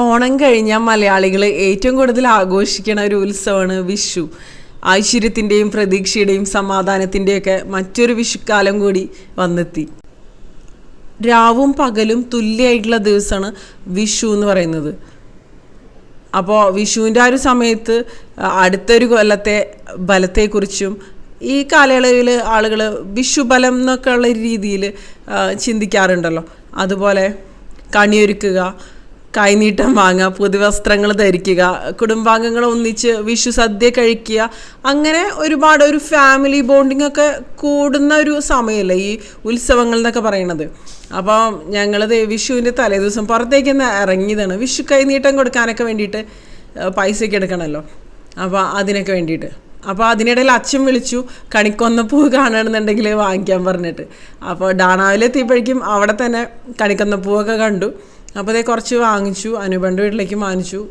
ഓണം കഴിഞ്ഞാൽ മലയാളികൾ ഏറ്റവും കൂടുതൽ ആഘോഷിക്കുന്ന ഒരു ഉത്സവമാണ് വിഷു. ഐശ്വര്യത്തിന്റെയും പ്രതീക്ഷയുടെയും സമാധാനത്തിന്റെയൊക്കെ മറ്റൊരു വിഷുക്കാലം കൂടി വന്നെത്തി. രാവും പകലും തുല്യമായിട്ടുള്ള ദിവസമാണ് വിഷു എന്ന് പറയുന്നത്. അപ്പോൾ വിഷുവിന്റെ ആ ഒരു സമയത്ത് അടുത്തൊരു കൊല്ലത്തെ ബലത്തെക്കുറിച്ചും ഈ കാലയളവിൽ ആളുകൾ വിഷുബലം എന്നൊക്കെ ഉള്ള രീതിയിൽ ചിന്തിക്കാറുണ്ടല്ലോ. അതുപോലെ കണിയൊരുക്കുക കൈനീട്ടം വാങ്ങുക പുതുവസ്ത്രങ്ങൾ ധരിക്കുക കുടുംബാംഗങ്ങൾ ഒന്നിച്ച് വിഷു സദ്യ കഴിക്കുക അങ്ങനെ ഒരുപാട് ഒരു ഫാമിലി ബോണ്ടിങ് ഒക്കെ കൂടുന്ന ഒരു സമയമല്ലേ ഈ ഉത്സവങ്ങൾ എന്നൊക്കെ പറയണത്. അപ്പോൾ ഞങ്ങളത് വിഷുവിന്റെ തലേദിവസം പുറത്തേക്ക് ഇറങ്ങിയതാണ്. വിഷു കൈനീട്ടം കൊടുക്കാനൊക്കെ വേണ്ടിയിട്ട് പൈസയൊക്കെ എടുക്കണമല്ലോ അപ്പോൾ അതിനൊക്കെ വേണ്ടിയിട്ട്. അപ്പോൾ അതിനിടയിൽ അച്ഛൻ വിളിച്ചു കണിക്കൊന്ന പൂ കാണണമെന്നുണ്ടെങ്കിൽ വാങ്ങിക്കാൻ പറഞ്ഞിട്ട്. അപ്പോൾ ഡാണാവിലെത്തിയപ്പോഴേക്കും അവിടെ തന്നെ കണിക്കൊന്ന പൂവൊക്കെ കണ്ടു. അപ്പോൾ അതേ കുറച്ച് വാങ്ങിച്ചു അനുബന്ധ വീട്ടിലേക്ക് വാങ്ങിച്ചു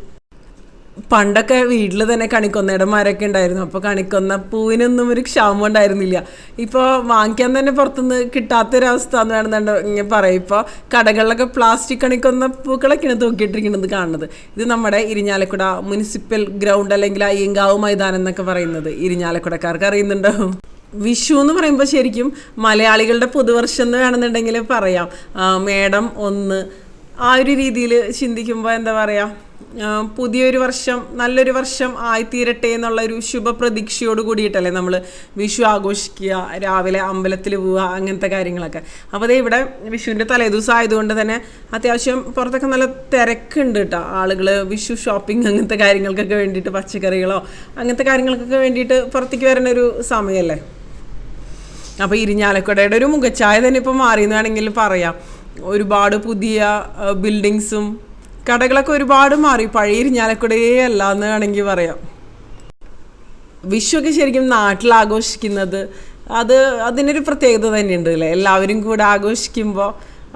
പണ്ടൊക്കെ വീട്ടിൽ തന്നെ കണിക്കൊന്നയുടെ മരമൊക്കെ ഉണ്ടായിരുന്നു. അപ്പോൾ കണിക്കൊന്ന പൂവിനൊന്നും ഒരു ക്ഷാമം ഉണ്ടായിരുന്നില്ല. ഇപ്പോൾ വാങ്ങിക്കാൻ തന്നെ പുറത്തുനിന്ന് കിട്ടാത്തൊരവസ്ഥ എന്ന് വേണമെന്നുണ്ടെങ്കിൽ പറയും. ഇപ്പോൾ കടകളിലൊക്കെ പ്ലാസ്റ്റിക് കണിക്കൊന്ന പൂക്കളൊക്കെയാണ് തൂക്കിയിട്ടിരിക്കുന്നത് കാണുന്നത്. ഇത് നമ്മുടെ ഇരിഞ്ഞാലക്കുട മുനിസിപ്പൽ ഗ്രൗണ്ട് അല്ലെങ്കിൽ അയ്യങ്കാവ് മൈതാനം എന്നൊക്കെ പറയുന്നത്. ഇരിഞ്ഞാലക്കുടക്കാർക്ക് അറിയുന്നുണ്ടോ? വിഷു എന്ന് പറയുമ്പോൾ ശരിക്കും മലയാളികളുടെ പുതുവർഷം എന്ന് വേണമെന്നുണ്ടെങ്കിൽ പറയാം. മേഡം ഒന്ന് ആ ഒരു രീതിയിൽ ചിന്തിക്കുമ്പോൾ എന്താ പറയുക പുതിയൊരു വർഷം നല്ലൊരു വർഷം ആയിത്തീരട്ടെ എന്നുള്ള ഒരു ശുഭപ്രതീക്ഷയോട് കൂടിയിട്ടല്ലേ നമ്മൾ വിഷു ആഘോഷിക്കുക രാവിലെ അമ്പലത്തിൽ പോവുക അങ്ങനത്തെ കാര്യങ്ങളൊക്കെ. അപ്പോൾ അതേ ഇവിടെ വിഷുവിന്റെ തലേദിവസം ആയതുകൊണ്ട് തന്നെ അത്യാവശ്യം പുറത്തൊക്കെ നല്ല തിരക്കുണ്ട് കേട്ടോ. ആളുകൾ വിഷു ഷോപ്പിംഗ് അങ്ങനത്തെ കാര്യങ്ങൾക്കൊക്കെ വേണ്ടിയിട്ട് പച്ചക്കറികളോ അങ്ങനത്തെ കാര്യങ്ങൾക്കൊക്കെ വേണ്ടിയിട്ട് പുറത്തേക്ക് വരുന്ന ഒരു സമയമല്ലേ അപ്പോൾ ഇരിഞ്ഞാലക്കുടയുടെ ഒരു മുഖച്ചായ തന്നെ ഇപ്പോൾ മാറിയെന്ന് വേണമെങ്കിൽ പറയാം. ഒരുപാട് പുതിയ ബിൽഡിങ്സും കടകളൊക്കെ ഒരുപാട് മാറി. പഴയ ഇരിഞ്ഞാലക്കുടയേ അല്ല എന്ന് വേണമെങ്കിൽ പറയാം. വിഷുവൊക്കെ ശരിക്കും നാട്ടിൽ ആഘോഷിക്കുന്നത് അത് അതിനൊരു പ്രത്യേകത തന്നെയുണ്ട് അല്ലേ? എല്ലാവരും കൂടെ ആഘോഷിക്കുമ്പോൾ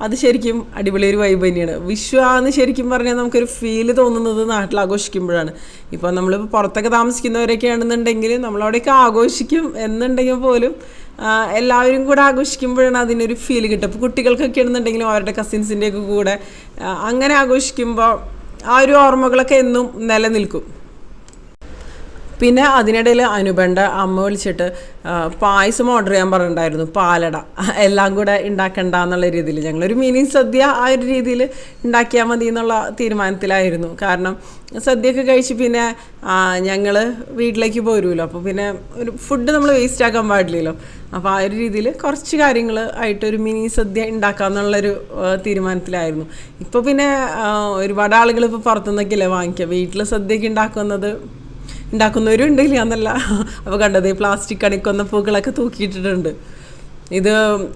അത് ശരിക്കും അടിപൊളി ഒരു വൈബ് തന്നെയാണ്. വിഷു ആന്ന് ശരിക്കും പറഞ്ഞാൽ നമുക്കൊരു ഫീൽ തോന്നുന്നത് നാട്ടിൽ ആഘോഷിക്കുമ്പോഴാണ്. ഇപ്പോൾ നമ്മളിപ്പോൾ പുറത്തൊക്കെ താമസിക്കുന്നവരൊക്കെ ആണെന്നുണ്ടെങ്കിൽ നമ്മളവിടെയൊക്കെ ആഘോഷിക്കും എന്നുണ്ടെങ്കിൽ പോലും എല്ലാവരും കൂടെ ആഘോഷിക്കുമ്പോഴാണ് അതിനൊരു ഫീൽ കിട്ടുക. ഇപ്പോൾ കുട്ടികൾക്കൊക്കെ ആണെന്നുണ്ടെങ്കിലും അവരുടെ കസിൻസിന്റെയൊക്കെ കൂടെ അങ്ങനെ ആഘോഷിക്കുമ്പോൾ ആ ഒരു ഓർമ്മകളൊക്കെ എന്നും നിലനിൽക്കും. പിന്നെ അതിനിടയിൽ അനുബന്ധ അമ്മ വിളിച്ചിട്ട് പായസം ഓർഡർ ചെയ്യാൻ പറഞ്ഞിട്ടുണ്ടായിരുന്നു പാലട. എല്ലാം കൂടെ ഉണ്ടാക്കണ്ട എന്നുള്ള രീതിയിൽ. ഞങ്ങളൊരു മിനി സദ്യ ആ ഒരു രീതിയിൽ ഉണ്ടാക്കിയാൽ മതി എന്നുള്ള തീരുമാനത്തിലായിരുന്നു. കാരണം സദ്യയൊക്കെ കഴിച്ച് പിന്നെ ഞങ്ങൾ വീട്ടിലേക്ക് പോരുമല്ലോ അപ്പോൾ പിന്നെ ഒരു ഫുഡ് നമ്മൾ വേസ്റ്റ് ആക്കാൻ പാടില്ലല്ലോ. അപ്പോൾ ആ ഒരു രീതിയിൽ കുറച്ച് കാര്യങ്ങൾ ആയിട്ട് ഒരു മിനി സദ്യ ഉണ്ടാക്കാമെന്നുള്ളൊരു തീരുമാനത്തിലായിരുന്നു. ഇപ്പോൾ പിന്നെ ഒരുപാട് ആളുകൾ ഇപ്പോൾ പുറത്തുനിന്നൊക്കെയല്ലേ വാങ്ങിക്കുക. വീട്ടിൽ സദ്യയൊക്കെ ഉണ്ടാക്കുന്നത് ഉണ്ടാക്കുന്നവരും ഉണ്ട് ഇല്ല എന്നല്ല അപ്പോൾ കണ്ടത് പ്ലാസ്റ്റിക് കണിക്കൊന്ന പൂക്കളൊക്കെ തൂക്കിയിട്ടിട്ടുണ്ട്. ഇത്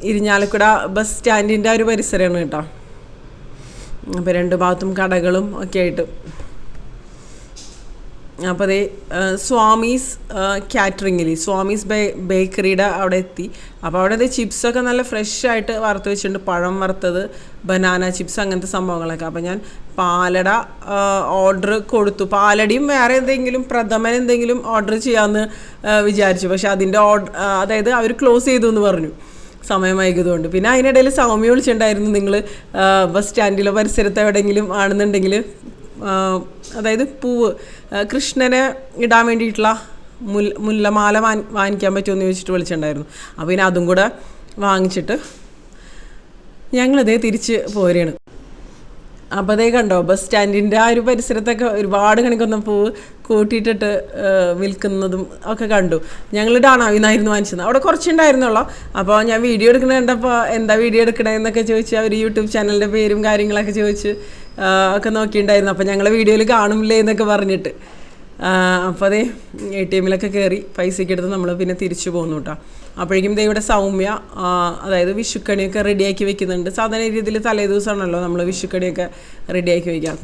ഇരിഞ്ഞാലക്കുട ബസ് സ്റ്റാൻഡിന്റെ ഒരു പരിസരമാണ് കേട്ടോ. അപ്പോൾ രണ്ട് ഭാഗത്തും കടകളും ഒക്കെ ആയിട്ട്. അപ്പോൾ അതേ സ്വാമീസ് കാറ്ററിങ്ങിൽ സ്വാമീസ് ബേ ബേക്കറിയുടെ അവിടെ എത്തി. അപ്പോൾ അവിടെ അതേ ചിപ്സൊക്കെ നല്ല ഫ്രഷ് ആയിട്ട് വറുത്ത് വെച്ചിട്ടുണ്ട്. പഴം വറുത്തത് ബനാന ചിപ്സ് അങ്ങനത്തെ സംഭവങ്ങളൊക്കെ. അപ്പോൾ ഞാൻ പാലട ഓർഡർ കൊടുത്തു. പാലടിയും വേറെ എന്തെങ്കിലും പ്രഥമൻ എന്തെങ്കിലും ഓർഡർ ചെയ്യാമെന്ന് വിചാരിച്ചു. പക്ഷെ അതിന്റെ ഓർഡർ അതായത് അവർ ക്ലോസ് ചെയ്തു എന്ന് പറഞ്ഞു. സമയം വൈകിയതുകൊണ്ട്. പിന്നെ അതിനിടയിൽ സൗമ്യ വിളിച്ചിട്ടുണ്ടായിരുന്നു. നിങ്ങൾ ബസ് സ്റ്റാൻഡിലോ പരിസരത്തോ എവിടെയെങ്കിലും ആണെന്നുണ്ടെങ്കിൽ അതായത് പൂവ് കൃഷ്ണന് ഇടാൻ വേണ്ടിയിട്ടുള്ള മുൽ മുല്ലമാല വാൻ വാങ്ങിക്കാൻ പറ്റുമെന്ന് ചോദിച്ചിട്ട് വിളിച്ചിട്ടുണ്ടായിരുന്നു. അപ്പോൾ പിന്നെ അതും കൂടെ വാങ്ങിച്ചിട്ട് ഞങ്ങളതേ തിരിച്ച് പോരുകയാണ്. അപ്പോൾ അതേ കണ്ടോ ബസ് സ്റ്റാൻഡിന്റെ ആ ഒരു പരിസരത്തൊക്കെ ഒരുപാട് കണിക്കൊന്ന പൂവ് കൂട്ടിയിട്ടിട്ട് വിൽക്കുന്നതും ഒക്കെ കണ്ടു. ഞങ്ങൾ ഡാണാവിന്നായിരുന്നു വാങ്ങിച്ചത്. അവിടെ കുറച്ചുണ്ടായിരുന്നുള്ളൂ. അപ്പോൾ ഞാൻ വീഡിയോ എടുക്കണ കണ്ടപ്പോൾ എന്താ വീഡിയോ എടുക്കണേ എന്നൊക്കെ ചോദിച്ച് അവർ യൂട്യൂബ് ചാനലിന്റെ പേരും കാര്യങ്ങളൊക്കെ ചോദിച്ച് ഒക്കെ നോക്കിയിട്ടുണ്ടായിരുന്നു. അപ്പോൾ ഞങ്ങൾ വീഡിയോയിൽ കാണില്ലേ എന്നൊക്കെ പറഞ്ഞിട്ട്. അപ്പോൾ അതേ എ ടി എമ്മിലൊക്കെ കയറി പൈസയ്ക്ക് എടുത്ത് നമ്മൾ പിന്നെ തിരിച്ചു പോന്നു കേട്ടോ അപ്പോഴേക്കും ദേ ഇവിടെ സൗമ്യ അതായത് വിഷുക്കണിയൊക്കെ റെഡിയാക്കി വെക്കുന്നുണ്ട്. സാധാരണ രീതിയിൽ തലേ ദിവസമാണല്ലോ നമ്മൾ വിഷുക്കണിയൊക്കെ റെഡിയാക്കി വെക്കുക.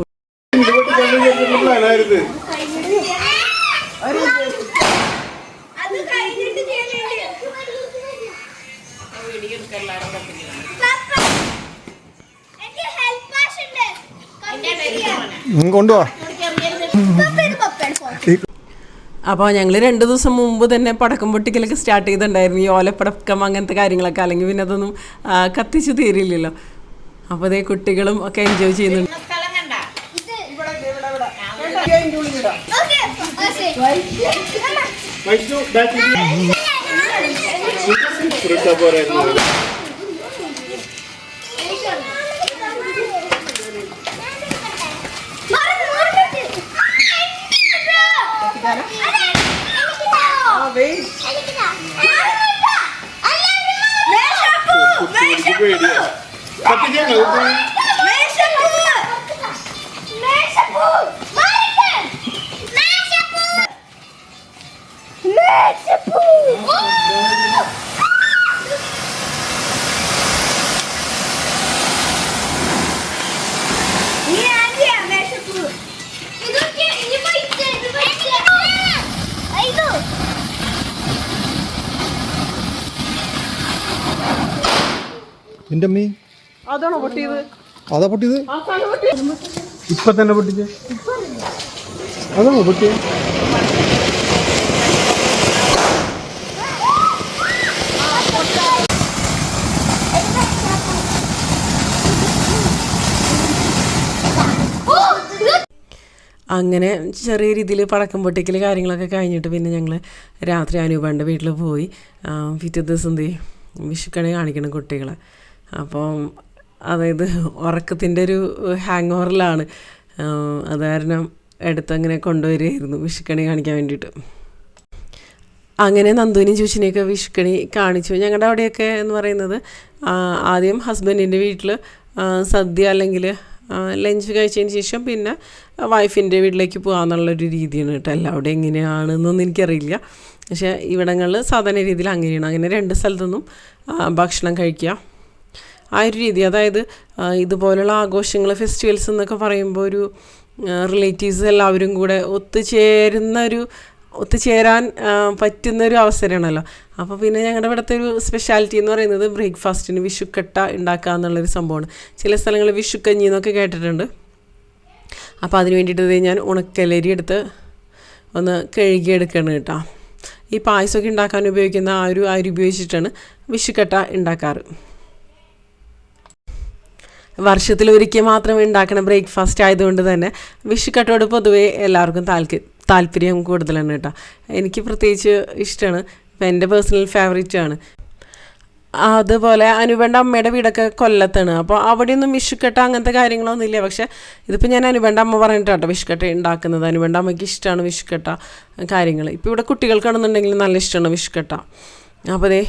പപ്പയുടെ അപ്പോൾ ഞങ്ങൾ രണ്ട് ദിവസം മുമ്പ് തന്നെ പടക്കം പൊട്ടിക്കലൊക്കെ സ്റ്റാർട്ട് ചെയ്തിട്ടുണ്ടായിരുന്നു. ഈ ഓലപ്പടക്കം അങ്ങനത്തെ കാര്യങ്ങളൊക്കെ. അല്ലെങ്കിൽ പിന്നെ അതൊന്നും കത്തിച്ചു തീരില്ലല്ലോ. അപ്പോൾ അതേ കുട്ടികളും ഒക്കെ എൻജോയ് ചെയ്യുന്നുണ്ട്. ഇത് Okay, okay. വൈഷ്ണു ബാക്കി ഫ്രൂട്ടാ പോരെ കുട്ടികൾക്ക് പേടിയാ പറ്റിച്ചോ ഇത് നിന്റെ അമ്മീ? അതാണോ പൊട്ടിയത്? അതാ പൊട്ടിയത്? ഇപ്പൊ തന്നെ പൊട്ടിച്ചേ? അതാണോ പൊട്ടിയത് അങ്ങനെ ചെറിയ രീതിയിൽ പടക്കം പൊട്ടിക്കൽ കാര്യങ്ങളൊക്കെ കഴിഞ്ഞിട്ട് പിന്നെ ഞങ്ങൾ രാത്രി അനൂപന്റെ വീട്ടിൽ പോയി. പിറ്റേ ദിവസം എന്ത് ചെയ്യും? വിഷുക്കണി കാണിക്കണം കുട്ടികളെ. അപ്പം അതായത് ഉറക്കത്തിന്റെ ഒരു ഹാങ് ഓവറിലാണ് അത് കാരണം എടുത്തങ്ങനെ കൊണ്ടുവരികയായിരുന്നു വിഷുക്കണി കാണിക്കാൻ വേണ്ടിയിട്ട്. അങ്ങനെ നന്ദുവിനും ചൂച്ചിനെയൊക്കെ വിഷുക്കണി കാണിച്ചു. ഞങ്ങളുടെ അവിടെയൊക്കെ എന്ന് പറയുന്നത് ആദ്യം ഹസ്ബൻഡിന്റെ വീട്ടിൽ സദ്യ അല്ലെങ്കിൽ ലഞ്ച് കഴിച്ചതിന് ശേഷം പിന്നെ വൈഫിന്റെ വീട്ടിലേക്ക് പോകാമെന്നുള്ളൊരു രീതിയാണ് കേട്ടോ. എല്ലാവിടെ എങ്ങനെയാണെന്നൊന്നും എനിക്കറിയില്ല. പക്ഷേ ഇവിടങ്ങളിൽ സാധാരണ രീതിയിൽ അങ്ങനെയാണ്. അങ്ങനെ രണ്ട് സ്ഥലത്തുനിന്നും ഭക്ഷണം കഴിക്കുക. ആ ഒരു രീതി. അതായത് ഇതുപോലുള്ള ആഘോഷങ്ങൾ ഫെസ്റ്റിവൽസ് എന്നൊക്കെ പറയുമ്പോൾ ഒരു റിലേറ്റീവ്സ് എല്ലാവരും കൂടെ ഒത്തുചേരുന്ന ഒരു ഒത്തുചേരാൻ പറ്റുന്ന ഒരു അവസരമാണല്ലോ. അപ്പോൾ പിന്നെ ഞങ്ങളുടെ ഇവിടുത്തെ ഒരു സ്പെഷ്യാലിറ്റി എന്ന് പറയുന്നത് ബ്രേക്ക്ഫാസ്റ്റിന് വിഷുക്കട്ട ഉണ്ടാക്കുക എന്നുള്ളൊരു സംഭവമാണ്. ചില സ്ഥലങ്ങളിൽ വിഷുക്കഞ്ഞി എന്നൊക്കെ കേട്ടിട്ടുണ്ട്. അപ്പോൾ അതിന് വേണ്ടിയിട്ട് ഞാൻ ഉണക്കലരി എടുത്ത് ഒന്ന് കഴുകിയെടുക്കണം കേട്ടോ. ഈ പായസമൊക്കെ ഉണ്ടാക്കാൻ ഉപയോഗിക്കുന്ന ആ ഒരു അരി ഉപയോഗിച്ചിട്ടാണ് വിഷുക്കട്ട ഉണ്ടാക്കാറ്. വർഷത്തിൽ ഒരിക്കൽ മാത്രം ഉണ്ടാക്കുന്ന ബ്രേക്ക്ഫാസ്റ്റ് ആയതുകൊണ്ട് തന്നെ വിഷുക്കട്ടോട് പൊതുവേ എല്ലാവർക്കും താല്പര്യം കൂടുതലാണ് കേട്ടോ. എനിക്ക് പ്രത്യേകിച്ച് ഇഷ്ടമാണ് എന്റെ പേഴ്സണൽ ഫേവറേറ്റ് ആണ്. അതുപോലെ അനുബണ്ട അമ്മയുടെ വീടൊക്കെ കൊല്ലത്താണ്. അപ്പോൾ അവിടെയൊന്നും വിഷുക്കട്ട അങ്ങനത്തെ കാര്യങ്ങളൊന്നുമില്ല. പക്ഷേ ഇതിപ്പോൾ ഞാൻ അനുബണ്ട അമ്മ പറഞ്ഞിട്ടാട്ടോ വിഷുക്കട്ട ഉണ്ടാക്കുന്നത്. അനുബണ്ട അമ്മയ്ക്ക് ഇഷ്ടമാണ് വിഷുക്കട്ട കാര്യങ്ങൾ ഇപ്പോൾ ഇവിടെ കുട്ടികൾക്കാണെന്നുണ്ടെങ്കിൽ നല്ല ഇഷ്ടമാണ് വിഷുക്കട്ട അപ്പോൾ ദേ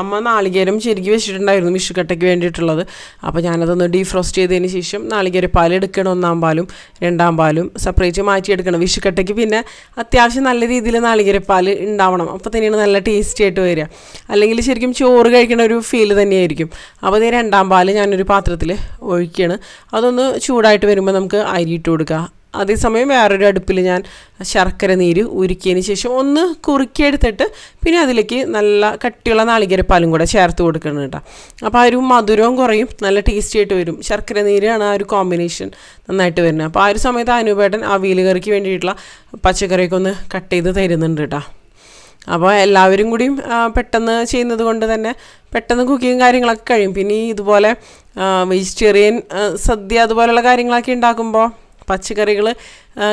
അമ്മ നാളികേരം ചെരുക്കി വെച്ചിട്ടുണ്ടായിരുന്നു വിഷുക്കട്ടയ്ക്ക് വേണ്ടിയിട്ടുള്ളത്. അപ്പോൾ ഞാനതൊന്ന് ഡീഫ്രോസ്റ്റ് ചെയ്തതിന് ശേഷം നാളികേരപ്പാൽ എടുക്കണം ഒന്നാം പാലും രണ്ടാം പാലും സെപ്പറേറ്റ് മാറ്റിയെടുക്കണം വിഷുക്കട്ടയ്ക്ക് പിന്നെ അത്യാവശ്യം നല്ല രീതിയിൽ നാളികേരപ്പാൽ ഉണ്ടാവണം. അപ്പോൾ തന്നെയാണ് നല്ല ടേസ്റ്റി ആയിട്ട് വരിക. അല്ലെങ്കിൽ ശരിക്കും ചോറ് കഴിക്കുന്ന ഒരു ഫീൽ തന്നെയായിരിക്കും. അപ്പോൾ അതേ രണ്ടാം പാൽ ഞാനൊരു പാത്രത്തിൽ ഒഴിക്കുകയാണ് അതൊന്ന് ചൂടായിട്ട് വരുമ്പോൾ നമുക്ക് അരി ഇട്ട് കൊടുക്കുക അതേസമയം വേറൊരു അടുപ്പിൽ ഞാൻ ശർക്കര നീര് ഉരുക്കിയതിന് ശേഷം ഒന്ന് കുറുക്കിയെടുത്തിട്ട് പിന്നെ അതിലേക്ക് നല്ല കട്ടിയുള്ള നാളികേരപ്പാലും കൂടെ ചേർത്ത് കൊടുക്കണം കേട്ടോ. അപ്പോൾ ആ ഒരു മധുരവും കുറയും നല്ല ടേസ്റ്റി ആയിട്ട് വരും. ശർക്കര നീരാണ് ആ ഒരു കോമ്പിനേഷൻ നന്നായിട്ട് വരുന്നത്. അപ്പോൾ ആ ഒരു സമയത്ത് അനുപേട്ടൻ അവിയൽ കറിക്ക് വേണ്ടിയിട്ടുള്ള പച്ചക്കറിയൊക്കെ ഒന്ന് കട്ട് ചെയ്ത് തരുന്നുണ്ട് കേട്ടോ. അപ്പോൾ എല്ലാവരും കൂടിയും പെട്ടെന്ന് ചെയ്യുന്നത് കൊണ്ട് തന്നെ പെട്ടെന്ന് കുക്കിങ്ങും കാര്യങ്ങളൊക്കെ കഴിയും. പിന്നെ ഇതുപോലെ വെജിറ്റേറിയൻ സദ്യ അതുപോലെയുള്ള കാര്യങ്ങളൊക്കെ ഉണ്ടാക്കുമ്പോൾ പച്ചക്കറികൾ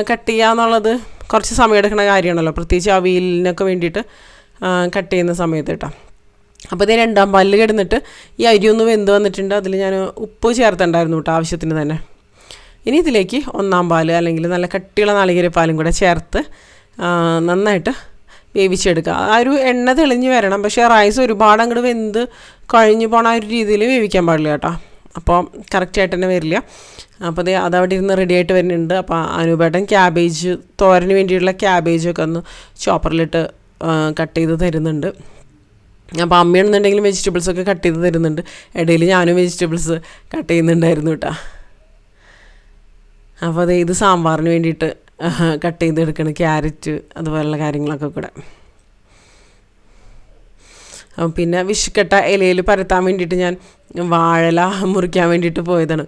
കട്ട് ചെയ്യുക എന്നുള്ളത് കുറച്ച് സമയം എടുക്കുന്ന കാര്യമാണല്ലോ. പ്രത്യേകിച്ച് അവിയലിനൊക്കെ വേണ്ടിയിട്ട് കട്ട് ചെയ്യുന്ന സമയത്ത് കേട്ടോ. അപ്പോൾ ഇത് രണ്ടാം പല്ല് കിടന്നിട്ട് ഈ അരി ഒന്ന് വെന്ത് വന്നിട്ടുണ്ട്. അതിൽ ഞാൻ ഉപ്പ് ചേർത്തിട്ടുണ്ടായിരുന്നു കേട്ടോ ആവശ്യത്തിന് തന്നെ. ഇനി ഇതിലേക്ക് ഒന്നാം പാൽ അല്ലെങ്കിൽ നല്ല കട്ടിയുള്ള നാളികേരപ്പാലും കൂടെ ചേർത്ത് നന്നായിട്ട് വേവിച്ചെടുക്കുക. ആ ഒരു എണ്ണ തെളിഞ്ഞ് വരണം. പക്ഷേ റൈസ് ഒരുപാട് അങ്ങോട്ട് വെന്ത് കഴിഞ്ഞ് പോണ ആ ഒരു രീതിയിൽ വേവിക്കാൻ പാടില്ല കേട്ടോ. അപ്പോൾ കറക്റ്റായിട്ട് തന്നെ വരില്ല. അപ്പോൾ ദേ അതവിടെ ഇരുന്ന് റെഡി ആയിട്ട് വരുന്നുണ്ട്. അപ്പോൾ അനുപേട്ടൻ ക്യാബേജ് തോരന് വേണ്ടിയിട്ടുള്ള ക്യാബേജൊക്കെ ഒന്ന് ചോപ്പറിലിട്ട് കട്ട് ചെയ്ത് തരുന്നുണ്ട്. അപ്പോൾ അമ്മയാണെന്നുണ്ടെങ്കിലും വെജിറ്റബിൾസൊക്കെ കട്ട് ചെയ്ത് തരുന്നുണ്ട്. ഇടയിൽ ഞാനും വെജിറ്റബിൾസ് കട്ട് ചെയ്യുന്നുണ്ടായിരുന്നു കേട്ടോ അപ്പോൾ അത് ഇത് സാമ്പാറിന് വേണ്ടിയിട്ട് കട്ട് ചെയ്തെടുക്കണം. ക്യാരറ്റ് അതുപോലുള്ള കാര്യങ്ങളൊക്കെ കൂടെ. പിന്നെ വിഷുക്കട്ട ഇലയിൽ പരത്താൻ വേണ്ടിയിട്ട് ഞാൻ വാഴല മുറിക്കാൻ വേണ്ടിയിട്ട് പോയതാണ്.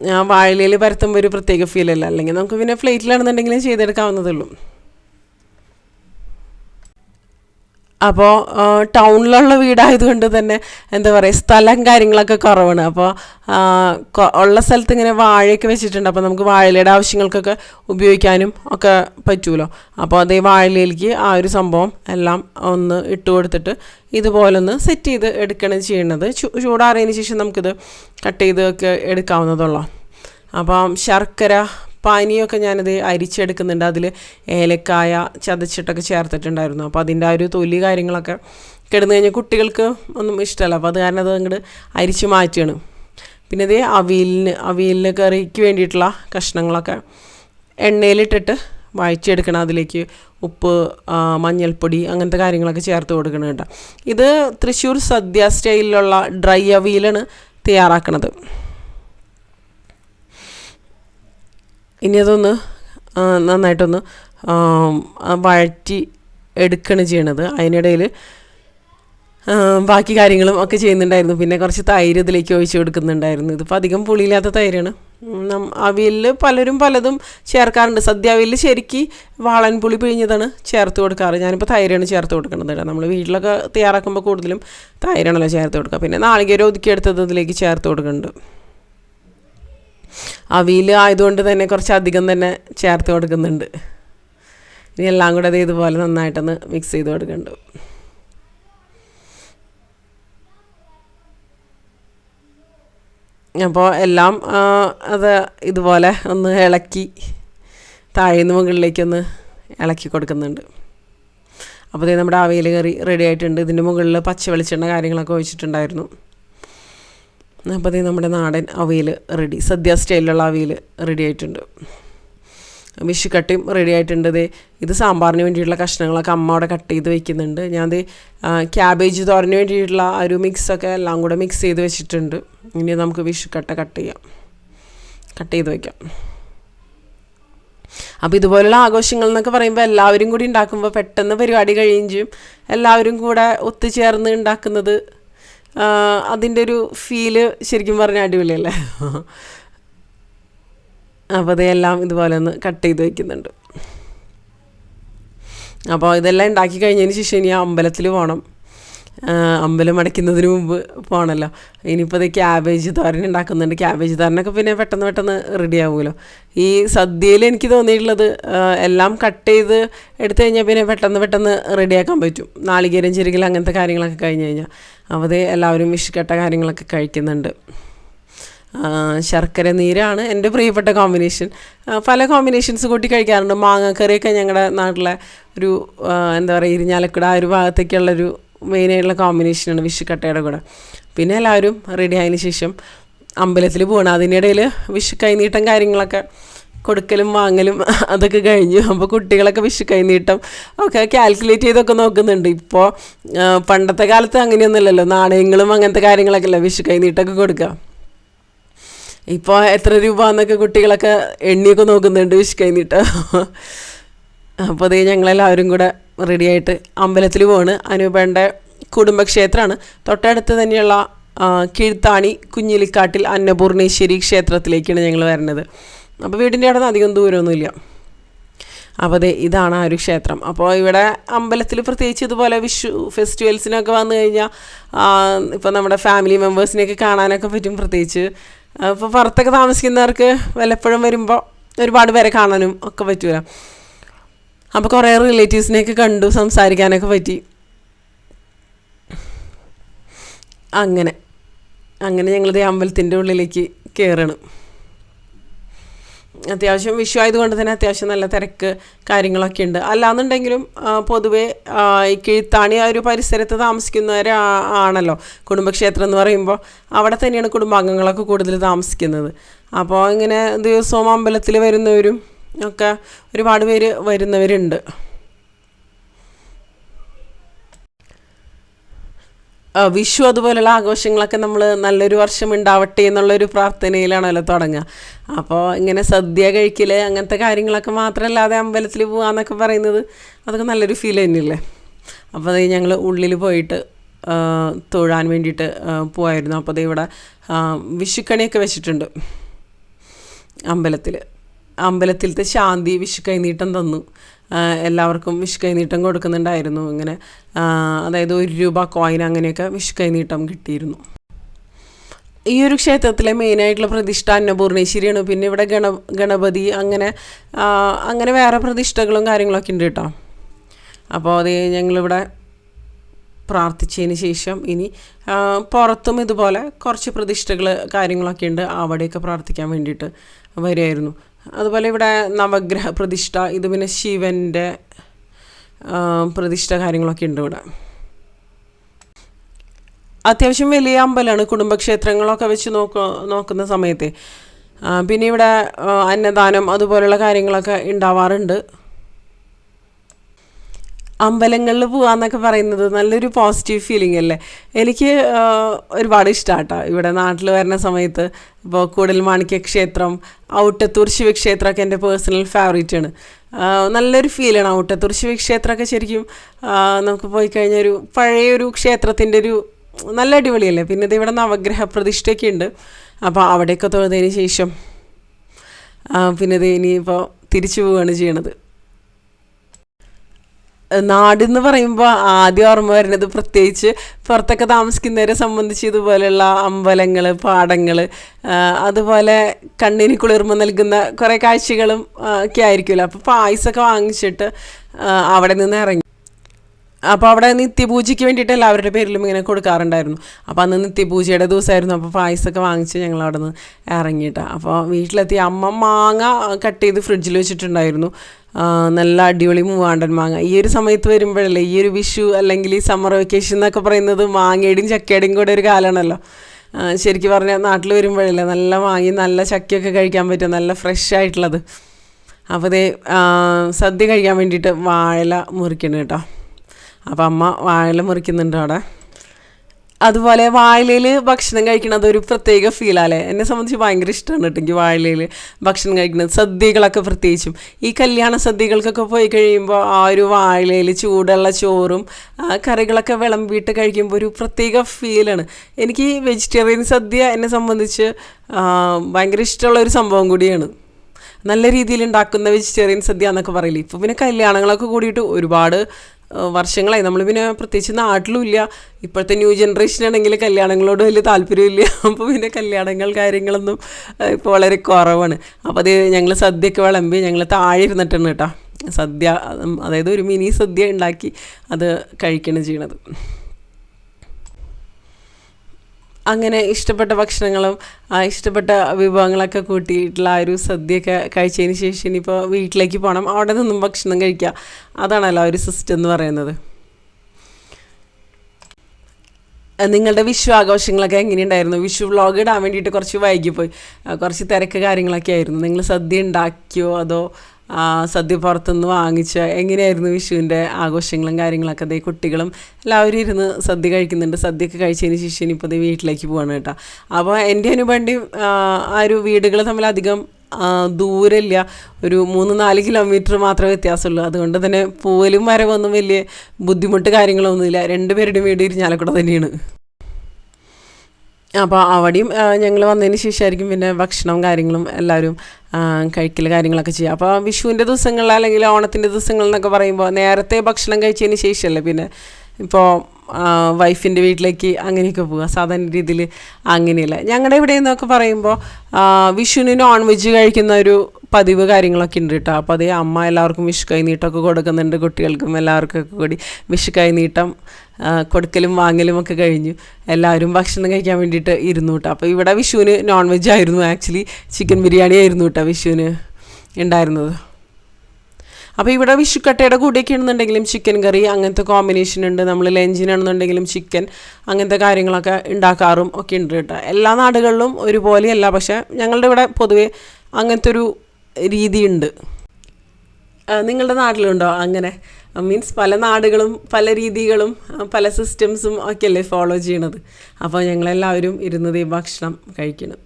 ആ വാഴയിലയിൽ പരത്തുമ്പോൾ ഒരു പ്രത്യേക ഫീലല്ല അല്ലെങ്കിൽ നമുക്ക് പിന്നെ ഫ്ലൈറ്റിലാണെന്നുണ്ടെങ്കിലും ചെയ്തെടുക്കാവുന്നതേ ഉള്ളൂ. അപ്പോൾ ടൗണിലുള്ള വീടായതുകൊണ്ട് തന്നെ എന്താ പറയുക സ്ഥലം കാര്യങ്ങളൊക്കെ കുറവാണ്. അപ്പോൾ ഉള്ള സ്ഥലത്ത് ഇങ്ങനെ വാഴയൊക്കെ വെച്ചിട്ടുണ്ട്. അപ്പോൾ നമുക്ക് വാഴയിലയുടെ ആവശ്യങ്ങൾക്കൊക്കെ ഉപയോഗിക്കാനും ഒക്കെ പറ്റുമല്ലോ അപ്പോൾ അതേ വാഴയിലേക്ക് ആ ഒരു സംഭവം എല്ലാം ഒന്ന് ഇട്ട് കൊടുത്തിട്ട് ഇതുപോലൊന്ന് സെറ്റ് ചെയ്ത് എടുക്കണം ചെയ്യണത്. ചൂടാറിയതിന് ശേഷം നമുക്കിത് കട്ട് ചെയ്തൊക്കെ എടുക്കാവുന്നതുള്ളൂ അപ്പം ശർക്കര പാനിയൊക്കെ ഞാനത് അരിച്ചെടുക്കുന്നുണ്ട്. അതിൽ ഏലക്കായ ചതച്ചിട്ടൊക്കെ ചേർത്തിട്ടുണ്ടായിരുന്നു. അപ്പോൾ അതിന്റെ ആ ഒരു തൊലി കാര്യങ്ങളൊക്കെ കിടന്നു കഴിഞ്ഞാൽ കുട്ടികൾക്ക് ഒന്നും ഇഷ്ടമല്ല. അപ്പോൾ അത് കാരണം അത് അങ്ങോട്ട് അരിച്ച് മാറ്റുകയാണ്. പിന്നെ ഇത് അവിയലിന് അവിയലിന് കറിക്ക് വേണ്ടിയിട്ടുള്ള കഷ്ണങ്ങളൊക്കെ എണ്ണയിലിട്ടിട്ട് വഴച്ചെടുക്കണം അതിലേക്ക് ഉപ്പ് മഞ്ഞൾപ്പൊടി അങ്ങനത്തെ കാര്യങ്ങളൊക്കെ ചേർത്ത് കൊടുക്കണം കേട്ടോ. ഇത് തൃശ്ശൂർ സദ്യ സ്റ്റൈലിലുള്ള ഡ്രൈ അവിയലാണ് തയ്യാറാക്കണത്. ഇനി അതൊന്ന് നന്നായിട്ടൊന്ന് വഴറ്റി എടുക്കുകയാണ് ചെയ്യണത്. അതിനിടയിൽ ബാക്കി കാര്യങ്ങളും ഒക്കെ ചെയ്യുന്നുണ്ടായിരുന്നു. പിന്നെ കുറച്ച് തൈര് ഇതിലേക്ക് ഒഴിച്ചു കൊടുക്കുന്നുണ്ടായിരുന്നു. ഇതിപ്പോൾ അധികം പുളിയില്ലാത്ത തൈരാണ്. അവിയലിൽ പലരും പലതും ചേർക്കാറുണ്ട്. സദ്യ അവിയലിൽ ശരിക്ക് വാളൻ പുളി പിഴിഞ്ഞതാണ് ചേർത്ത് കൊടുക്കാറ്. ഞാനിപ്പോൾ തൈരാണ് ചേർത്ത് കൊടുക്കുന്നത് കേട്ടോ. നമ്മൾ വീട്ടിലൊക്കെ തയ്യാറാക്കുമ്പോൾ കൂടുതലും തൈരാണല്ലോ ചേർത്ത് കൊടുക്കുക പിന്നെ നാളികേരം ഒതുക്കിയെടുത്തത് ഇതിലേക്ക് ചേർത്ത് കൊടുക്കുന്നുണ്ട് അവിയൽ ആയതുകൊണ്ട് തന്നെ കുറച്ച് അധികം തന്നെ ചേർത്ത് കൊടുക്കുന്നുണ്ട്. ഇനി എല്ലാം കൂടെ അത് ഇതുപോലെ നന്നായിട്ടൊന്ന് മിക്സ് ചെയ്ത് കൊടുക്കുന്നുണ്ട് അപ്പോൾ എല്ലാം അത് ഇതുപോലെ ഒന്ന് ഇളക്കി താഴേന്ന് മുകളിലേക്കൊന്ന് ഇളക്കി കൊടുക്കുന്നുണ്ട്. അപ്പോൾ നമ്മുടെ അവയിൽ കറി റെഡി ആയിട്ടുണ്ട്. ഇതിന്റെ മുകളിൽ പച്ച വെളിച്ചെണ്ണ കാര്യങ്ങളൊക്കെ ഒഴിച്ചിട്ടുണ്ടായിരുന്നു. അപ്പോൾ അതേ നമ്മുടെ നാടൻ അവിയൽ റെഡി സദ്യ സ്റ്റൈലിലുള്ള അവിയൽ റെഡി ആയിട്ടുണ്ട്. വിഷുക്കട്ടിയും റെഡി ആയിട്ടുണ്ട് ദേ. ഇത് സാമ്പാറിന് വേണ്ടിയിട്ടുള്ള കഷ്ണങ്ങളൊക്കെ അമ്മ അവിടെ കട്ട് ചെയ്ത് വെക്കുന്നുണ്ട്. ഞാൻ ദേ ക്യാബേജ് തോരന് വേണ്ടിയിട്ടുള്ള ആ ഒരു മിക്സൊക്കെ എല്ലാം കൂടെ മിക്സ് ചെയ്ത് വെച്ചിട്ടുണ്ട്. ഇനി നമുക്ക് വിഷുക്കട്ട കട്ട് ചെയ്യാം. കട്ട് ചെയ്ത് വയ്ക്കാം അപ്പോൾ ഇതുപോലുള്ള ആഘോഷങ്ങൾ എന്നൊക്കെ പറയുമ്പോൾ എല്ലാവരും കൂടി ഉണ്ടാക്കുമ്പോൾ പെട്ടെന്ന് പരിപാടി ചെയ്യും. എല്ലാവരും കൂടെ ഒത്തുചേർന്ന് ഉണ്ടാക്കുന്നത് അതിന്റെ ഒരു ഫീൽ ശരിക്കും പറഞ്ഞാൽ അടിപൊളിയല്ലേ? അപ്പോൾ അതെല്ലാം ഇതുപോലെ ഒന്ന് കട്ട് ചെയ്ത് വയ്ക്കുന്നുണ്ട് അപ്പോൾ ഇതെല്ലാം ഉണ്ടാക്കി കഴിഞ്ഞതിന് ശേഷം ഇനി അമ്പലത്തിൽ പോകണം അമ്പലം അടയ്ക്കുന്നതിന് മുമ്പ് പോകണമല്ലോ ഇനിയിപ്പോൾ ഇത് ക്യാബേജ് തോരൻ ഉണ്ടാക്കുന്നുണ്ട്. ക്യാബേജ് തോരനൊക്കെ പിന്നെ പെട്ടെന്ന് പെട്ടെന്ന് റെഡി ആവുമല്ലോ. ഈ സദ്യയിൽ എനിക്ക് തോന്നിയിട്ടുള്ളത് എല്ലാം കട്ട് ചെയ്ത് എടുത്തു കഴിഞ്ഞാൽ പിന്നെ പെട്ടെന്ന് പെട്ടെന്ന് റെഡിയാക്കാൻ പറ്റും. നാളികേരം ചെരുകിൽ അങ്ങനത്തെ കാര്യങ്ങളൊക്കെ കഴിഞ്ഞ് കഴിഞ്ഞാൽ അവത് എല്ലാവരും വിഷുക്കട്ട കാര്യങ്ങളൊക്കെ കഴിക്കുന്നുണ്ട്. ശർക്കര നീരാണ് എന്റെ പ്രിയപ്പെട്ട കോമ്പിനേഷൻ പല കോമ്പിനേഷൻസ് കൂട്ടി കഴിക്കാറുണ്ട്. മാങ്ങാക്കറിയൊക്കെ ഞങ്ങളുടെ നാട്ടിലെ ഒരു എന്താ പറയുക ഇരിഞ്ഞാലക്കുട ആ ഒരു ഭാഗത്തേക്കുള്ളൊരു മെയിനായിട്ടുള്ള കോമ്പിനേഷനാണ് വിഷുക്കട്ടയുടെ കൂടെ. പിന്നെ എല്ലാവരും റെഡി ആയതിന് ശേഷം അമ്പലത്തിൽ പോകണം അതിനിടയിൽ വിഷു കൈനീട്ടം കാര്യങ്ങളൊക്കെ കൊടുക്കലും വാങ്ങലും അതൊക്കെ കഴിഞ്ഞു. അപ്പോൾ കുട്ടികളൊക്കെ വിഷു കൈനീട്ടം ഒക്കെ കാൽക്കുലേറ്റ് ചെയ്തൊക്കെ നോക്കുന്നുണ്ട്. ഇപ്പോൾ പണ്ടത്തെ കാലത്ത് അങ്ങനെയൊന്നുമില്ലല്ലോ. നാണയങ്ങളും അങ്ങനത്തെ കാര്യങ്ങളൊക്കെ അല്ലേ വിഷു കൈനീട്ടമൊക്കെ കൊടുക്കുക? ഇപ്പോൾ എത്ര രൂപ എന്നൊക്കെ കുട്ടികളൊക്കെ എണ്ണിയൊക്കെ നോക്കുന്നുണ്ട് വിഷു കൈനീട്ടം. അപ്പോൾ അതേ ഞങ്ങളെല്ലാവരും കൂടെ റെഡിയായിട്ട് അമ്പലത്തിൽ പോവാണ് അനൂപേന്റെ കുടുംബക്ഷേത്രമാണ്. തൊട്ടടുത്ത് തന്നെയുള്ള കീഴ്ത്താണി കുഞ്ഞിലിക്കാട്ടിൽ അന്നപൂർണേശ്വരി ക്ഷേത്രത്തിലേക്കാണ് ഞങ്ങൾ വരുന്നത് അപ്പോൾ വീടിന്റെ അവിടെ നിന്ന് അധികം ദൂരമൊന്നുമില്ല. അപ്പോൾ അതെ ഇതാണ് ആ ഒരു ക്ഷേത്രം. അപ്പോൾ ഇവിടെ അമ്പലത്തിൽ പ്രത്യേകിച്ച് ഇതുപോലെ വിഷു ഫെസ്റ്റിവൽസിനൊക്കെ വന്നു കഴിഞ്ഞാൽ ഇപ്പോൾ നമ്മുടെ ഫാമിലി മെമ്പേഴ്സിനെയൊക്കെ കാണാനൊക്കെ പറ്റും പ്രത്യേകിച്ച്. ഇപ്പോൾ പുറത്തൊക്കെ താമസിക്കുന്നവർക്ക് വല്ലപ്പോഴും വരുമ്പോൾ ഒരുപാട് പേരെ കാണാനും ഒക്കെ പറ്റൂല. അപ്പോൾ കുറേ റിലേറ്റീവ്സിനെയൊക്കെ കണ്ടു സംസാരിക്കാനൊക്കെ പറ്റി. അങ്ങനെ. അങ്ങനെ ഞങ്ങളിത് അമ്പലത്തിന്റെ ഉള്ളിലേക്ക് കയറണം അത്യാവശ്യം വിഷു ആയതുകൊണ്ട് തന്നെ അത്യാവശ്യം നല്ല തിരക്ക് കാര്യങ്ങളൊക്കെ ഉണ്ട്. അല്ലാന്നുണ്ടെങ്കിലും പൊതുവേ ഈ കീഴ്ത്താണി ആ ഒരു പരിസരത്ത് താമസിക്കുന്നവർ ആണല്ലോ. കുടുംബക്ഷേത്രം എന്ന് പറയുമ്പോൾ അവിടെ തന്നെയാണ് കുടുംബാംഗങ്ങളൊക്കെ കൂടുതൽ താമസിക്കുന്നത്. അപ്പോൾ ഇങ്ങനെ ദിവസവും അമ്പലത്തിൽ വരുന്നവരും ഒക്കെ ഒരുപാട് പേര് വരുന്നവരുണ്ട്. വിഷു അതുപോലെയുള്ള ആഘോഷങ്ങളൊക്കെ നമ്മൾ നല്ലൊരു വർഷം ഉണ്ടാവട്ടെ എന്നുള്ളൊരു പ്രാർത്ഥനയിലാണല്ലോ തുടങ്ങുക. അപ്പോൾ ഇങ്ങനെ സദ്യ കഴിക്കൽ അങ്ങനത്തെ കാര്യങ്ങളൊക്കെ മാത്രമല്ലാതെ അമ്പലത്തിൽ പോകാന്നൊക്കെ പറയുന്നത് അതൊക്കെ നല്ലൊരു ഫീൽ തന്നെയല്ലേ? അപ്പോൾ അത് ഞങ്ങൾ ഉള്ളിൽ പോയിട്ട് തൊഴാൻ വേണ്ടിയിട്ട് പോവായിരുന്നു. അപ്പോൾ അത് ഇവിടെ വിഷുക്കണിയൊക്കെ വെച്ചിട്ടുണ്ട് അമ്പലത്തിൽ അമ്പലത്തിലത്തെ ശാന്തി വിഷുക്കൈനീട്ടം തന്നു. എല്ലാവർക്കും വിഷുക്കൈനീട്ടം കൊടുക്കുന്നുണ്ടായിരുന്നു. ഇങ്ങനെ അതായത് ഒരു രൂപ കോയിൻ അങ്ങനെയൊക്കെ വിഷുക്കൈനീട്ടം കിട്ടിയിരുന്നു. ഈ ഒരു ക്ഷേത്രത്തിലെ മെയിനായിട്ടുള്ള പ്രതിഷ്ഠ അന്നപൂർണേശ്വരിയാണ്. പിന്നെ ഇവിടെ ഗണ ഗണപതി അങ്ങനെ അങ്ങനെ വേറെ പ്രതിഷ്ഠകളും കാര്യങ്ങളൊക്കെ ഉണ്ട് കേട്ടോ. അപ്പോൾ അത് ഞങ്ങളിവിടെ പ്രാർത്ഥിച്ചതിന് ശേഷം ഇനി പുറത്തും ഇതുപോലെ കുറച്ച് പ്രതിഷ്ഠകൾ കാര്യങ്ങളൊക്കെ ഉണ്ട്. അവിടെയൊക്കെ പ്രാർത്ഥിക്കാൻ വേണ്ടിയിട്ട് വരുമായിരുന്നു അതുപോലെ ഇവിടെ നവഗ്രഹ പ്രതിഷ്ഠ ഇത് പിന്നെ ശിവന്റെ പ്രതിഷ്ഠ കാര്യങ്ങളൊക്കെ ഉണ്ട് ഇവിടെ. അത്യാവശ്യം വലിയ അമ്പലമാണ് കുടുംബക്ഷേത്രങ്ങളൊക്കെ വെച്ച് നോക്ക നോക്കുന്ന സമയത്ത്. പിന്നെ ഇവിടെ അന്നദാനം അതുപോലുള്ള കാര്യങ്ങളൊക്കെ ഉണ്ടാവാറുണ്ട്. അമ്പലങ്ങളിൽ പോകാന്നൊക്കെ പറയുന്നത് നല്ലൊരു പോസിറ്റീവ് ഫീലിംഗ് അല്ലേ? എനിക്ക് ഒരുപാട് ഇഷ്ടമാട്ടോ ഇവിടെ നാട്ടിൽ വരുന്ന സമയത്ത് ഇപ്പോൾ കൂടൽമാണിക്യ ക്ഷേത്രം ഔട്ടത്തൂർ ശിവക്ഷേത്രമൊക്കെ എന്റെ പേഴ്സണൽ ഫേവറേറ്റ് ആണ്. ആ, നല്ലൊരു ഫീലാണ് ഔട്ടത്തൂർ ശിവക്ഷേത്രമൊക്കെ ശരിക്കും നമുക്ക് പോയി കഴിഞ്ഞാൽ ഒരു പഴയൊരു ക്ഷേത്രത്തിന്റെ ഒരു നല്ല അടിപൊളിയല്ലേ? പിന്നെ ഇത് ഇവിടെ നവഗ്രഹ പ്രതിഷ്ഠയൊക്കെ ഉണ്ട്. അപ്പോൾ അവിടെയൊക്കെ തൊഴുന്നതിന് ശേഷം പിന്നെ ഇത് ഇനിയിപ്പോൾ തിരിച്ചു പോവുകയാണ് ചെയ്യണത്. നാടെന്ന് പറയുമ്പോൾ ആദ്യം ഓർമ്മ വരുന്നത് പ്രത്യേകിച്ച് പുറത്തൊക്കെ താമസിക്കുന്നവരെ സംബന്ധിച്ച് ഇതുപോലെയുള്ള അമ്പലങ്ങൾ പാടങ്ങൾ അതുപോലെ കണ്ണിന് കുളിർമ നൽകുന്ന കുറേ കാഴ്ചകളും ഒക്കെ ആയിരിക്കുമല്ലോ. അപ്പോൾ പായസമൊക്കെ വാങ്ങിച്ചിട്ട് അവിടെ നിന്ന് ഇറങ്ങി. അപ്പോൾ അവിടെ നിത്യപൂജയ്ക്ക് വേണ്ടിയിട്ട് എല്ലാവരുടെ പേരിലും ഇങ്ങനെ കൊടുക്കാറുണ്ടായിരുന്നു. അപ്പോൾ അന്ന് നിത്യപൂജയുടെ ദിവസമായിരുന്നു. അപ്പോൾ പായസമൊക്കെ വാങ്ങിച്ച് ഞങ്ങൾ അവിടെ നിന്ന് ഇറങ്ങിയിട്ടാണ് അപ്പോൾ വീട്ടിലെത്തി അമ്മ മാങ്ങ കട്ട് ചെയ്ത് ഫ്രിഡ്ജിൽ വെച്ചിട്ടുണ്ടായിരുന്നു. നല്ല അടിപൊളി മൂവാണ്ടൻ മാങ്ങ. ഈ ഒരു സമയത്ത് വരുമ്പോഴല്ലേ ഈ ഒരു വിഷു അല്ലെങ്കിൽ ഈ സമ്മർ വെക്കേഷൻ എന്നൊക്കെ പറയുന്നത് മാങ്ങയുടെയും ചക്കയുടെയും കൂടെ ഒരു കാലമാണല്ലോ ശരിക്കും പറഞ്ഞാൽ നാട്ടിൽ വരുമ്പോഴല്ലേ നല്ല മാങ്ങി നല്ല ചക്കയൊക്കെ കഴിക്കാൻ പറ്റും നല്ല ഫ്രഷ് ആയിട്ടുള്ളത്. അപ്പോൾ അതേ സദ്യ കഴിക്കാൻ വേണ്ടിയിട്ട് വാഴല മുറിക്കണം കേട്ടോ. അപ്പോൾ അമ്മ വാഴല മുറിക്കുന്നുണ്ട് അവിടെ. അതുപോലെ വാഴയിൽ ഭക്ഷണം കഴിക്കുന്നത് ഒരു പ്രത്യേക ഫീലാല്ലേ എന്നെ സംബന്ധിച്ച് ഭയങ്കര ഇഷ്ടമാണ് കേട്ടോ എനിക്ക് വാഴലയിൽ ഭക്ഷണം കഴിക്കുന്നത്. സദ്യകളൊക്കെ പ്രത്യേകിച്ചും. ഈ കല്യാണ സദ്യകൾക്കൊക്കെ പോയി കഴിയുമ്പോൾ ആ ഒരു വാഴയിൽ ചൂടുള്ള ചോറും ആ കറികളൊക്കെ വിളമ്പിയിട്ട് കഴിക്കുമ്പോൾ ഒരു പ്രത്യേക ഫീലാണ് എനിക്ക് വെജിറ്റേറിയൻ സദ്യ എന്നെ സംബന്ധിച്ച് ഭയങ്കര ഇഷ്ടമുള്ള ഒരു സംഭവം കൂടിയാണ്. നല്ല രീതിയിൽ ഉണ്ടാക്കുന്ന വെജിറ്റേറിയൻ സദ്യ എന്നൊക്കെ പറയില്ലേ? ഇപ്പോൾ പിന്നെ കല്യാണങ്ങളൊക്കെ കൂടിയിട്ട് ഒരുപാട് വർഷങ്ങളായി. നമ്മൾ പിന്നെ പ്രത്യേകിച്ച് നാട്ടിലും ഇല്ല ഇപ്പോഴത്തെ ന്യൂ ജനറേഷൻ ആണെങ്കിൽ കല്യാണങ്ങളോട് വലിയ താല്പര്യമില്ല. അപ്പോൾ പിന്നെ കല്യാണങ്ങൾ കാര്യങ്ങളൊന്നും ഇപ്പോൾ വളരെ കുറവാണ്. അപ്പോൾ അത് ഞങ്ങൾ സദ്യയൊക്കെ വിളമ്പി ഞങ്ങൾ താഴെ ഇരുന്നിട്ടുണ്ട് കേട്ടോ. സദ്യ അതായത് ഒരു മിനി സദ്യ ഉണ്ടാക്കി അത് കഴിക്കണം ചെയ്യണത്. അങ്ങനെ ഇഷ്ടപ്പെട്ട ഭക്ഷണങ്ങളും ഇഷ്ടപ്പെട്ട വിഭവങ്ങളൊക്കെ കൂട്ടിയിട്ടുള്ള ആ ഒരു സദ്യയൊക്കെ കഴിച്ചതിന് ശേഷം ഇനിയിപ്പോൾ വീട്ടിലേക്ക് പോകണം അവിടെ നിന്നും ഭക്ഷണം കഴിക്കുക അതാണല്ലോ ഒരു സിസ്റ്റം എന്ന് പറയുന്നത്. നിങ്ങളുടെ വിഷു ആഘോഷങ്ങളൊക്കെ എങ്ങനെയുണ്ടായിരുന്നു? വിഷു വ്ളോഗ് ഇടാൻ വേണ്ടിയിട്ട് കുറച്ച് വൈകിപ്പോയി. കുറച്ച് തിരക്ക് കാര്യങ്ങളൊക്കെ ആയിരുന്നു. നിങ്ങൾ സദ്യ ഉണ്ടാക്കിയോ അതോ സദ്യ പുറത്തുനിന്ന് വാങ്ങിച്ച എങ്ങനെയായിരുന്നു വിഷുവിന്റെ ആഘോഷങ്ങളും കാര്യങ്ങളൊക്കെ? അതേ കുട്ടികളും എല്ലാവരും ഇരുന്ന് സദ്യ കഴിക്കുന്നുണ്ട്. സദ്യയൊക്കെ കഴിച്ചതിന് ശേഷം ഇനിയിപ്പോൾ വീട്ടിലേക്ക് പോവാണ് കേട്ടോ. അപ്പോൾ എന്റെ അനുബണ്ടി ആ ഒരു വീടുകൾ തമ്മിൽ അധികം ദൂരമില്ല. ഒരു മൂന്ന് നാല് കിലോമീറ്റർ മാത്രമേ വ്യത്യാസമുള്ളൂ. അതുകൊണ്ട് തന്നെ പോലും വരവൊന്നും വലിയ ബുദ്ധിമുട്ട് കാര്യങ്ങളൊന്നുമില്ല. രണ്ടുപേരുടെയും വീട് ഇരിഞ്ഞാലക്കൂടെ തന്നെയാണ്. അപ്പോൾ അവിടെയും ഞങ്ങൾ വന്നതിന് ശേഷമായിരിക്കും പിന്നെ ഭക്ഷണവും കാര്യങ്ങളും എല്ലാവരും കഴിക്കൽ കാര്യങ്ങളൊക്കെ ചെയ്യുക. അപ്പോൾ വിഷുവിന്റെ ദിവസങ്ങളിൽ അല്ലെങ്കിൽ ഓണത്തിന്റെ ദിവസങ്ങളിൽ എന്നൊക്കെ പറയുമ്പോൾ നേരത്തെ ഭക്ഷണം കഴിച്ചതിന് ശേഷമല്ലേ പിന്നെ? ഇപ്പോൾ വൈഫിന്റെ വീട്ടിലേക്ക് അങ്ങനെയൊക്കെ പോവുക സാധാരണ രീതിയിൽ അങ്ങനെയല്ല. ഞങ്ങളുടെ ഇവിടെ എന്നൊക്കെ പറയുമ്പോൾ വിഷുവിന് നോൺ വെജ് കഴിക്കുന്ന ഒരു പതിവ് കാര്യങ്ങളൊക്കെ ഉണ്ട് കേട്ടോ അപ്പോൾ അതേ അമ്മ എല്ലാവർക്കും വിഷു കൈനീട്ടമൊക്കെ കൊടുക്കുന്നുണ്ട് കുട്ടികൾക്കും എല്ലാവർക്കും ഒക്കെ കൂടി വിഷു കൈനീട്ടം കൊടുക്കലും വാങ്ങലും ഒക്കെ കഴിഞ്ഞു. എല്ലാവരും ഭക്ഷണം കഴിക്കാൻ വേണ്ടിയിട്ട് ഇരുന്നു കേട്ടോ അപ്പോൾ ഇവിടെ വിഷുവിന് നോൺ വെജ് ആയിരുന്നു. ആക്ച്വലി ചിക്കൻ ബിരിയാണി ആയിരുന്നു കേട്ടോ വിഷുവിന് ഉണ്ടായിരുന്നത്. അപ്പോൾ ഇവിടെ വിഷുക്കട്ടയുടെ കൂടെയൊക്കെ ആണെന്നുണ്ടെങ്കിലും ചിക്കൻ കറി അങ്ങനത്തെ കോമ്പിനേഷൻ ഉണ്ട്. നമ്മൾ ലഞ്ചിനാണെന്നുണ്ടെങ്കിലും ചിക്കൻ അങ്ങനത്തെ കാര്യങ്ങളൊക്കെ ഉണ്ടാക്കാറും ഒക്കെ ഉണ്ട് കേട്ടോ. എല്ലാ നാടുകളിലും ഒരുപോലെയല്ല പക്ഷേ ഞങ്ങളുടെ ഇവിടെ പൊതുവേ അങ്ങനത്തെ ഒരു രീതിയുണ്ട് നിങ്ങളുടെ നാട്ടിലുണ്ടോ അങ്ങനെ? മീൻസ് പല നാടുകളും പല രീതികളും പല സിസ്റ്റംസും ഒക്കെയല്ലേ ഫോളോ ചെയ്യണത്? അപ്പോൾ ഞങ്ങളെല്ലാവരും ഇരുന്നത് ഈ ഭക്ഷണം കഴിക്കണം.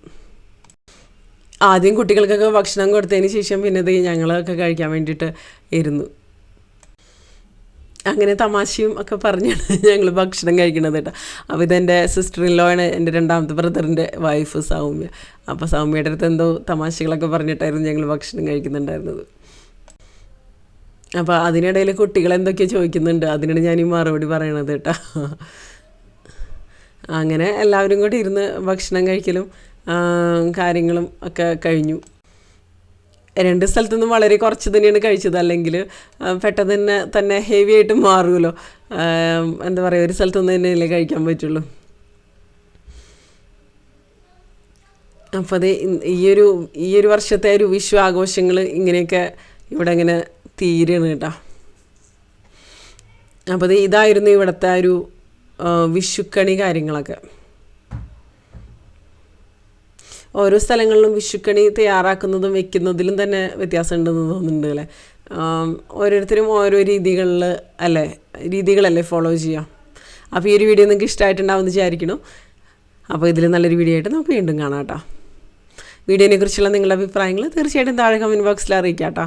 ആദ്യം കുട്ടികൾക്കൊക്കെ ഭക്ഷണം കൊടുത്തതിന് ശേഷം പിന്നെ ഞങ്ങളൊക്കെ കഴിക്കാൻ വേണ്ടിയിട്ട് ഇരുന്നു. അങ്ങനെ തമാശയും ഒക്കെ പറഞ്ഞാണ് ഞങ്ങൾ ഭക്ഷണം കഴിക്കണത് കേട്ടോ. അപ്പോൾ ഇതെന്റെ സിസ്റ്റർ ആണ് എന്റെ രണ്ടാമത്തെ ബ്രദറിന്റെ വൈഫ് സൗമ്യ. അപ്പോൾ സൗമ്യയുടെ അടുത്ത് എന്തോ തമാശകളൊക്കെ പറഞ്ഞിട്ടായിരുന്നു ഞങ്ങൾ ഭക്ഷണം കഴിക്കുന്നുണ്ടായിരുന്നത്. അപ്പോൾ അതിനിടയിൽ കുട്ടികൾ എന്തൊക്കെയോ ചോദിക്കുന്നുണ്ട്. അതിനാണ് ഞാൻ ഈ മറുപടി പറയണത് കേട്ടോ. അങ്ങനെ എല്ലാവരും കൂടി ഇരുന്ന് ഭക്ഷണം കഴിക്കലും കാര്യങ്ങളും ഒക്കെ കഴിഞ്ഞു. രണ്ട് സ്ഥലത്തു നിന്നും വളരെ കുറച്ച് തന്നെയാണ് കഴിച്ചത്. അല്ലെങ്കിൽ പെട്ടെന്ന് തന്നെ തന്നെ ഹെവി ആയിട്ട് മാറുമല്ലോ. എന്താ പറയുക ഒരു സ്ഥലത്തു നിന്ന് തന്നെയല്ലേ കഴിക്കാൻ പറ്റുള്ളൂ. അപ്പോൾ അത് ഈയൊരു ഈയൊരു വർഷത്തെ ഒരു വിഷു ആഘോഷങ്ങൾ ഇങ്ങനെയൊക്കെ ഇവിടെ ഇങ്ങനെ തീരുകയാണ് കേട്ടോ. അപ്പോൾ അത് ഇതായിരുന്നു ഇവിടുത്തെ ഒരു വിഷുക്കണി കാര്യങ്ങളൊക്കെ. ഓരോ സ്ഥലങ്ങളിലും വിഷുക്കണി തയ്യാറാക്കുന്നതും വെക്കുന്നതിലും തന്നെ വ്യത്യാസം ഉണ്ടെന്ന് തോന്നുന്നുണ്ട് അല്ലേ? ഓരോരുത്തരും ഓരോ രീതികളിൽ അല്ലേ? രീതികളല്ലേ ഫോളോ ചെയ്യാം അപ്പോൾ ഈ ഒരു വീഡിയോ നിങ്ങൾക്ക് ഇഷ്ടമായിട്ടുണ്ടാവുമെന്ന് വിചാരിക്കണം അപ്പോൾ ഇതിൽ നല്ലൊരു വീഡിയോ ആയിട്ട് നമുക്ക് വീണ്ടും കാണാം കേട്ടോ. വീഡിയോനെ കുറിച്ചുള്ള നിങ്ങളുടെ അഭിപ്രായങ്ങൾ തീർച്ചയായിട്ടും താഴെ കമന്റ് ബോക്സിൽ അറിയിക്കാം കേട്ടോ.